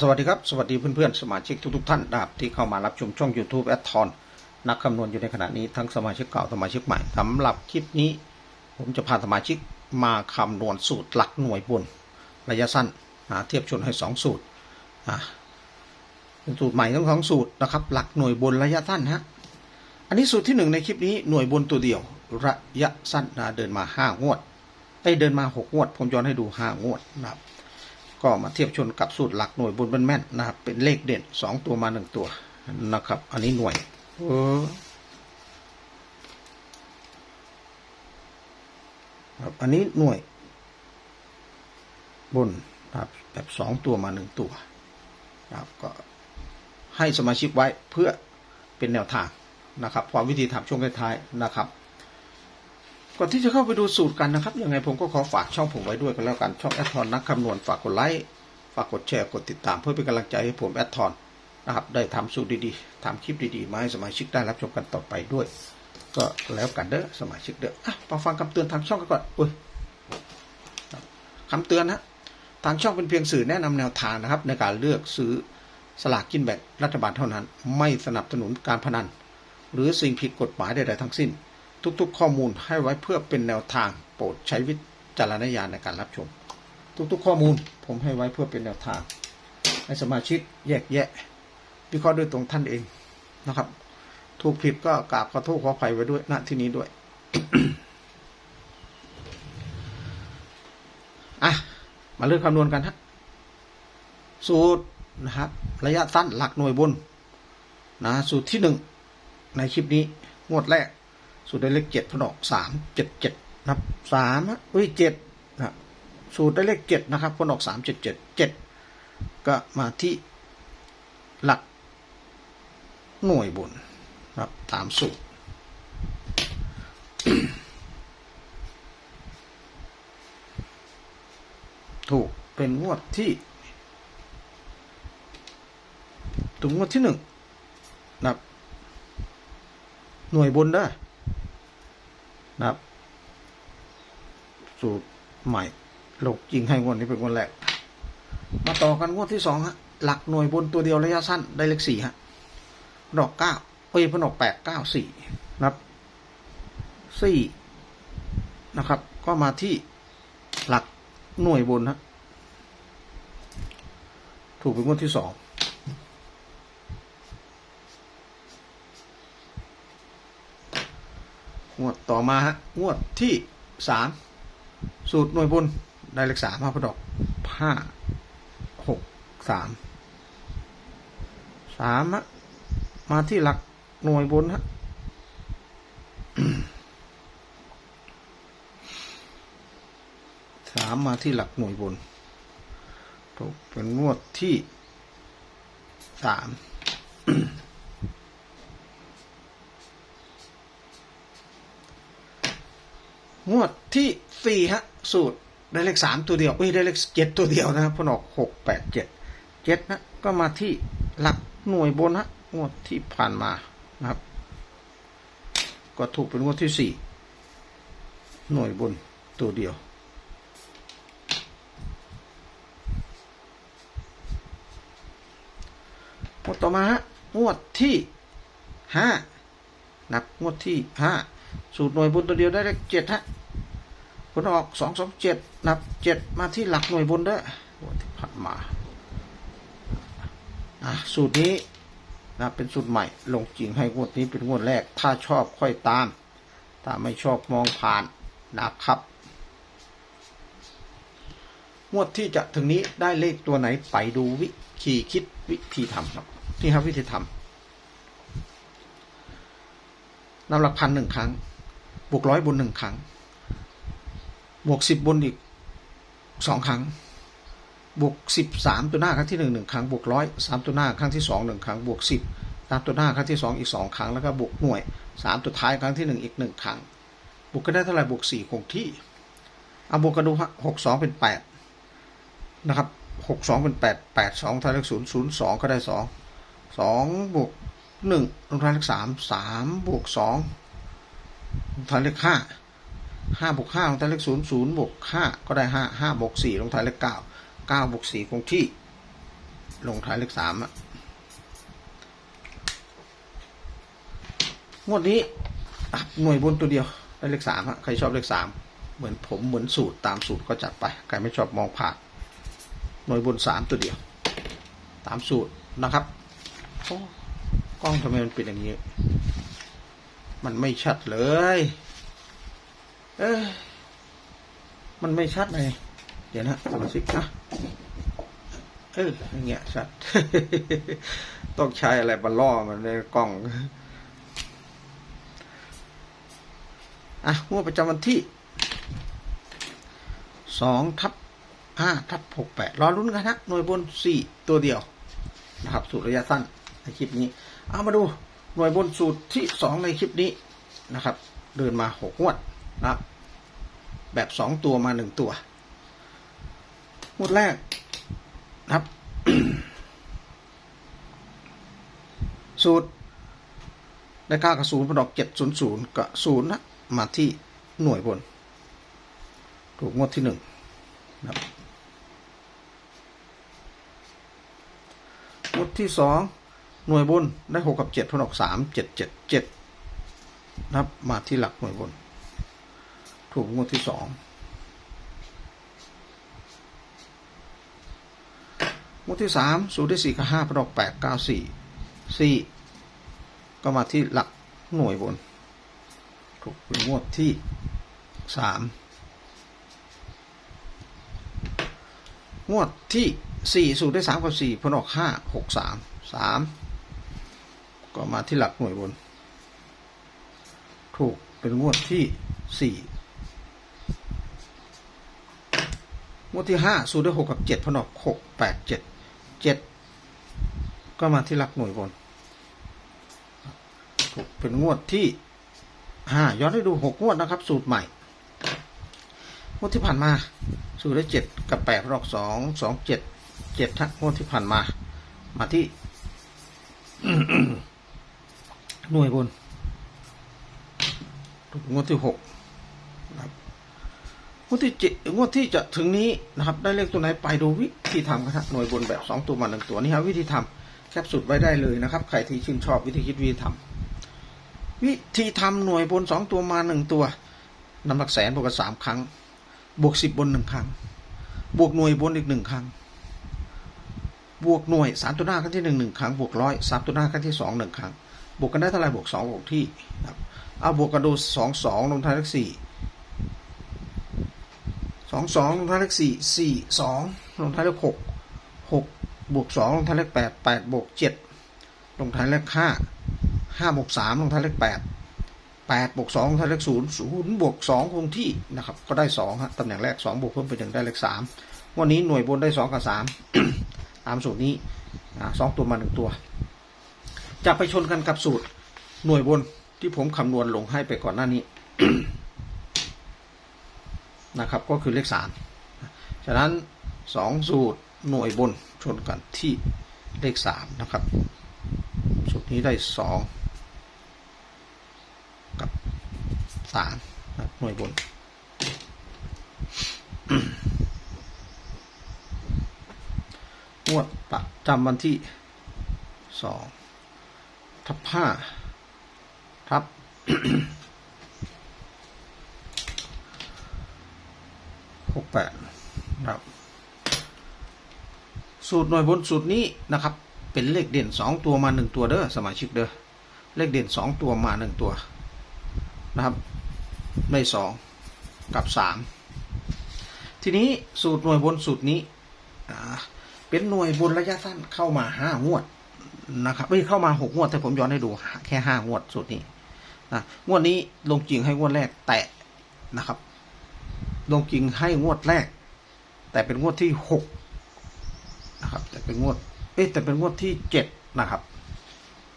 สวัสดีครับ สวัสดีเพื่อนๆ สมาชิกทุกๆท่านนะครับที่เข้ามารับชมช่อง YouTube แอดทอนนักคำนวณอยู่ในขณะนี้ทั้งสมาชิกเก่าสมาชิกใหม่สำหรับคลิปนี้ ผมจะพาสมาชิกมาคำนวณสูตรหลักหน่วยบน ระยะสั้นเทียบชนให้ 2 สูตรเป็นสูตรใหม่ทั้งสองสูตรนะครับหลักหน่วยบนระยะสั้นฮะอันนี้สูตรที่หนึ่งในคลิปนี้หน่วยบนตัวเดียว ระยะสั้นนะเดินมาห้างวดไอ้เดินมาหกงวด ผมย้อนให้ดูห้างวดนะครับ ก็มาเทียบชนกับสูตรหลักหน่วยบนเป็นแม่นนะครับ เป็นเลขเด่นสองตัวมาหนึ่งตัวนะครับ อันนี้หน่วยเออครับอันนี้หน่วย บนนะครับแบบสองตัวมาหนึ่งตัวนะครับก็ให้สมาชิกไว้เพื่อเป็นแนวทางนะครับ ความวิธีทำช่วงท้ายๆนะครับ ก่อนที่จะเข้าไปดูสูตรกันนะครับยังไงผมก็ขอฝากช่องผมไว้ด้วยกันแล้วกันช่องแอดทอนนักคำนวณฝากกดไลค์ฝากกดแชร์กดติดตามเพื่อเป็นกำลังใจให้ผมแอดทอนนะครับได้ทำสูตรดีๆทำคลิปดีๆมาให้สมาชิกได้รับชมกันต่อไปด้วย ก็แล้วกันเด้อสมาชิกเด้ออะมาฟังคำเตือนทางช่องกันก่อนอุ้ยครับคำเตือนนะทางช่องเป็นเพียงสื่อแนะนำแนวทางนะครับ ในการเลือกซื้อสลากกินแบ่งรัฐบาลเท่านั้น ไม่สนับสนุนการพนัน หรือสิ่งผิดกฎหมายใดๆทั้งสิ้น ทุกๆ ข้อมูลให้ไว้เพื่อเป็นแนวทางโปรดใช้วิจารณญาณในการรับชม ทุกๆ ข้อมูลผมให้ไว้เพื่อเป็นแนวทาง ให้สมาชิกแยกแยะวิเคราะห์ด้วยตรงท่านเองนะครับ ถูกผิดก็กราบขอโทษขออภัยไว้ด้วยณที่นี้ด้วยอะมาเริ่มคำนวณกันฮะสูตรนะครับ ระยะสั้นหลักหน่วยบนนะสูตรที่หนึ่งในคลิปนี้งวดแรก สูตรได้เลขเจ็ดพนออกสามเจ็ดเจ็ดนะครับสามอุ้ยเจ็ดนะสูตรได้เลขเจ็ดนะครับพนออกสามเจ็ดเจ็ดเจ็ดก็มาที่หลักหน่วยบนนะครับตามสูตรถูกเป็นงวดที่ถูกงวดที่หนึ่งนะครับหน่วยบนได้ นะครับ สูตรใหม่โลกจริงให้งวดนี้เป็นงวดแรก มาต่อกันงวดที่สองฮะ หลักหน่วยบนตัวเดียวระยะสั้นได้เลขสี่ฮะ ดอกเก้าเอ้ยพนกแปดเก้าสี่นะครับสี่นะครับ ก็มาที่หลักหน่วยบนฮะ ถูกเป็นงวดที่สอง งวดต่อมาฮะงวดที่สามสูตรหน่วยบนได้เลขสามห้าพอดอกห้าหกสามสามฮะมาที่หลักหน่วยบนฮะสามมาที่หลักหน่วยบนถูกเป็นงวดที่สาม งวดที่สี่ฮะ สูตรได้เลขสามตัวเดียวเอ้ยได้เลขเจ็ดตัวเดียวนะครับพนออกหกแปดเจ็ดเจ็ดนะก็มาที่หลักหน่วยบนฮะงวดที่ผ่านมานะครับ ก็ถูกเป็นงวดที่สี่หน่วยบนตัวเดียวงวดต่อมาฮะงวดที่ห้านับงวดที่ห้า สูตรหน่วยบนตัวเดียวได้เลขเจ็ดฮะผลออกสองสองเจ็ดนับเจ็ดมาที่หลักหน่วยบนด้งวดที่ผ่านมาอะสูตรนี้นะเป็นสูตรใหม่ ลงจริงให้งวดนี้เป็นงวดแรก ถ้าชอบค่อยตาม ถ้าไม่ชอบมองผ่านนะครับ งวดที่จะถึงนี้ได้เลขตัวไหนไปดูวิธีคิดวิธีทำครับนี่ครับวิธีทำนำหลักพันหนึ่งครั้ง บวกร้อยบนหนึ่งครั้ง บวกสิบบนอีกสองครั้ง บวกสิบสามตัวหน้าครั้งที่หนึ่งหนึ่งครั้ง บวกร้อยสามตัวหน้าครั้งที่สองหนึ่งครั้ง บวกสิบสามตัวหน้าครั้งที่สองอีกสองครั้ง แล้วก็บวกหน่วยสามตัวท้ายครั้งที่หนึ่งอีกหนึ่งครั้ง บวกก็ได้เท่าไหร่บวกสี่คงที่ เอาบวกกันดูหกสองเป็นแปดนะครับหกสองเป็นแปดแปดสองทายเลขศูนย์ศูนย์สองก็ได้สองสองบวกหนึ่งลงท้ายเลขสามสามบวกสอง ท้ายเลขห้าห้าบวกห้าลงท้ายเลขศูนย์ศูนย์บวกห้าก็ได้ห้าห้าบวกสี่ลงท้ายเลขเก้าเก้าบวกสี่คงที่ ลงท้ายเลขสามอะงวดนี้อะหน่วยบนตัวเดียวได้เลขสามอะใครชอบเลขสามเหมือนผมเหมือนสูตรตามสูตรก็จัดไปใครไม่ชอบมองผ่านหน่วยบนสามตัวเดียว ตามสูตรนะครับโอ้กล้องทำไมมันป็นอย่างนี้ มันไม่ชัดเลย เอ้ยมันไม่ชัดเลยเดี๋ยวนะสมาชิกนะเอออย่างเงี้ยชัด ต้องใช้อะไรมาล่อมันในกล้อง อะงวดประจำวันที่สองทับห้าทับหกแปดรอรุ้นกันนะหน่วยบนสี่ตัวเดียว นะครับ สูตรระยะสั้นในคลิปนี้ เอามาดู หน่วยบนสูตรที่สองในคลิปนี้นะครับ เดินมาหกงวดนะครับ แบบสองตัวมาหนึ่งตัวงวดแรกนะครับ สูตรได้เก้ากับศูนย์พดอกเจ็ดศูนย์ศูนย์กับศูนย์นะมาที่หน่วยบน ถูกงวดที่หนึ่งนะครับงวดที่สอง หน่วยบนได้หกกับเจ็ดพอดอกสามเจ็ดเจ็ดเจ็ดนะครับมาที่หลักหน่วยบน ถูกงวดที่สองงวดที่สามสูตรที่สี่กับห้าพอดอกแปดเก้าสี่สี่ก็มาที่หลักหน่วยบน ถูกเป็นงวดที่สามงวดที่สี่สูตรได้สามกับสี่พนออกห้าหกสามสาม ก็มาที่หลักหน่วยบน ถูกเป็นงวดที่สี่งวดที่ห้าสูตรได้หกกับเจ็ดพนอกหกแปดเจ็ดเจ็ดก็มาที่หลักหน่วยบน ถูกเป็นงวดที่ห้าย้อนให้ดูหกงวดนะครับ สูตรใหม่งวดที่ผ่านมา สูตรได้เจ็ดกับแปดรอกสองสองเจ็ดเจ็ดทักงวดที่ผ่านมา มาที่ หน่วยบนงวดที่หกนะครับงวดที่เจ็ดงวดที่จะถึงนี้นะครับ ได้เลขตัวไหนไปดูวิธีทำกันครับหน่วยบนแบบสองตัวมาหนึ่งตัวนี่ครับวิธีทำแคปสูตรไว้ได้เลยนะครับใครที่ชื่นชอบวิธีคิดวิธีทำวิธีทำหน่วยบนสองตัวมาหนึ่งตัวนำหนักแสนบวกกันสามครั้ง บวกสิบบนหนึ่งครั้ง บวกหน่วยบนอีกหนึ่งครั้ง บวกหน่วยสามตัวหน้าครั้งที่หนึ่งหนึ่งครั้ง บวกร้อยสามตัวหน้าครั้งที่สองหนึ่งครั้ง บวกกันได้เท่าไหร่บวกสองบวกที่นะครับเอาบวกกันดูสองสองลงท้ายเลขสี่สองสองลงท้ายเลขสี่สี่สองลงท้ายเลขหกหกบวกสองลงท้ายเลขแปดแปดบวกเจ็ดลงท้ายเลขห้าห้าบวกสามลงท้ายเลขแปดแปดบวกสองลงท้ายเลขศูนย์ศูนย์บวกสองคงที่นะครับก็ได้สองฮะตำแหน่งแรกสองบวกเพิ่มไปหนึ่งได้เลขสามวันนี้หน่วยบนได้สองกับสามตามสูตรนี้สองตัวมาหนึ่งตัว จะไปชนกันกับสูตรหน่วยบนที่ผมคำนวณลงให้ไปก่อนหน้านี้นะครับ ก็คือเลขสามฉะนั้นสองสูตรหน่วยบนชนกันที่เลขสามนะครับ สูตรนี้ได้สองกับสามนะหน่วยบน งวดประจำวันที่สอง ทับห้าทับหกแปดนะครับ สูตรหน่วยบนสูตรนี้นะครับ เป็นเลขเด่นสองตัวมาหนึ่งตัวเด้อสมาชิกเด้อเลขเด่นสองตัวมาหนึ่งตัวนะครับได้สองกับสามทีนี้สูตรหน่วยบนสูตรนี้เป็นหน่วยบนระยะสั้นเข้ามาห้างวด นะครับไม่เข้ามาหกงวดแต่ผมย้อนให้ดูแค่ห้างวดสูตรนี้นะงวดนี้ลงจริงให้งวดแรกแตะนะครับ ลงจริงให้งวดแรก แต่เป็นงวดที่หกนะครับ แต่เป็นงวด เอ๊ะแต่เป็นงวดที่เจ็ดนะครับ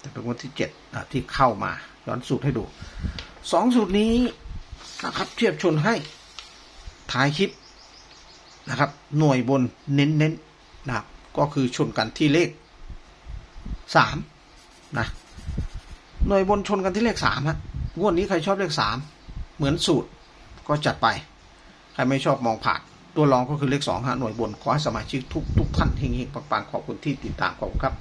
แต่เป็นงวดที่เจ็ดอะที่เข้ามาย้อนสูตรให้ดูสองสูตรนี้นะครับ เทียบชนให้ท้ายคลิปนะครับ หน่วยบนเน้นๆนะครับ ก็คือชนกันที่เลข สามนะหน่วยบนชนกันที่เลขสามฮะงวดนี้ใครชอบเลขสามเหมือนสูตรก็จัดไป ใครไม่ชอบมองผ่านตัวรองก็คือเลขสองฮะหน่วยบนขอให้สมาชิกทุกทุกท่านเฮงๆปังๆขอบคุณที่ติดตามขอบคุณครับ